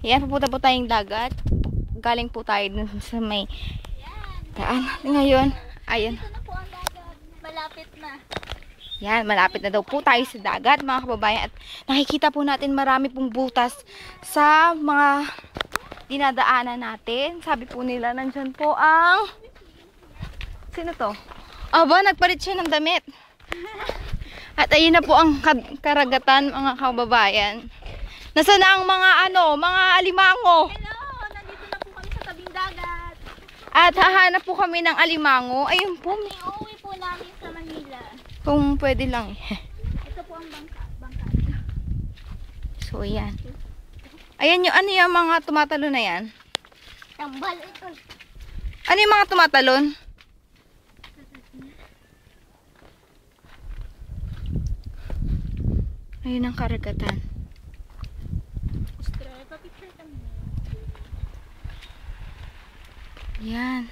Yan, pupunta po tayong dagat. Galing po tayo dun sa may daan. Ngayon, ayan. Ito na po ang dagat. Malapit na. Yan, malapit na daw po tayo sa dagat, mga kababayan. At nakikita po natin marami pong butas sa mga dinadaanan natin. Sabi po nila, nandyan po ang... Sino to? Aba, nagpalit siya ng damit. At ayun na po ang ka- karagatan, mga kababayan. Nasaan na ang mga ano, mga alimango? Hello! Nandito na po kami sa tabing dagat. At hahanap po kami ng alimango. Ayun po, may- Iuwi po namin sa Manila. kung pwede lang. eh. Ito po ang bangka. bangka. So, yan. Ayan yung, ano yung mga tumatalo na yan? Tambal ito. Ano yung mga tumatalon? Ayun ang karagatan. Yan.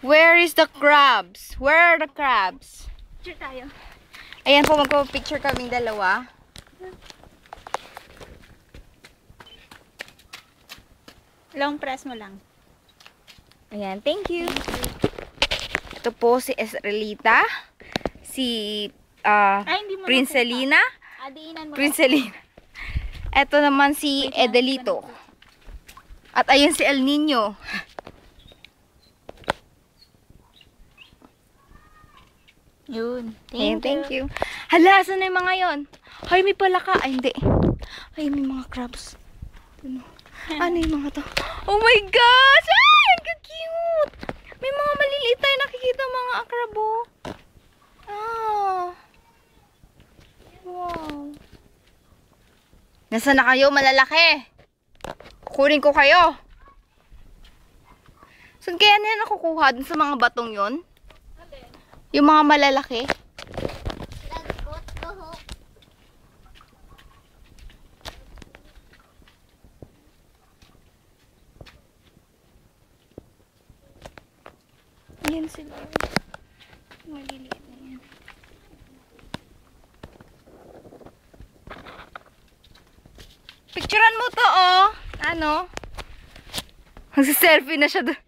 Where is the crabs? Where are the crabs? Picture tayo. Ayan po, magpa-picture kaming dalawa. Long press mo lang. Ayan, thank you. Ito po si Esrelita, si ah, Ay, Princelina, nakuha. Adiinan mo. Princelina. Ito naman si Edelito. At ayun si El Nino. Yun. Ayan, thank you. Hala, saan na yung mga yon? Ay, may palaka. Ay, hindi. Ay, may mga crabs. Ano? Ano yung mga to? Oh my gosh! Ay, ang cute! May mga maliliit tayo nakikita mga akrabo. Ah. Wow. Nasaan na kayo? Malalaki. Kukunin ko kayo. Saan kaya na nakukuha? Dun sa mga batong yon? Yung mga malalaki? Lagot ko ho. Yan sila. Maliliit na yan. Picturean mo to, oh. Ano? Magsa-selfie na siya doon.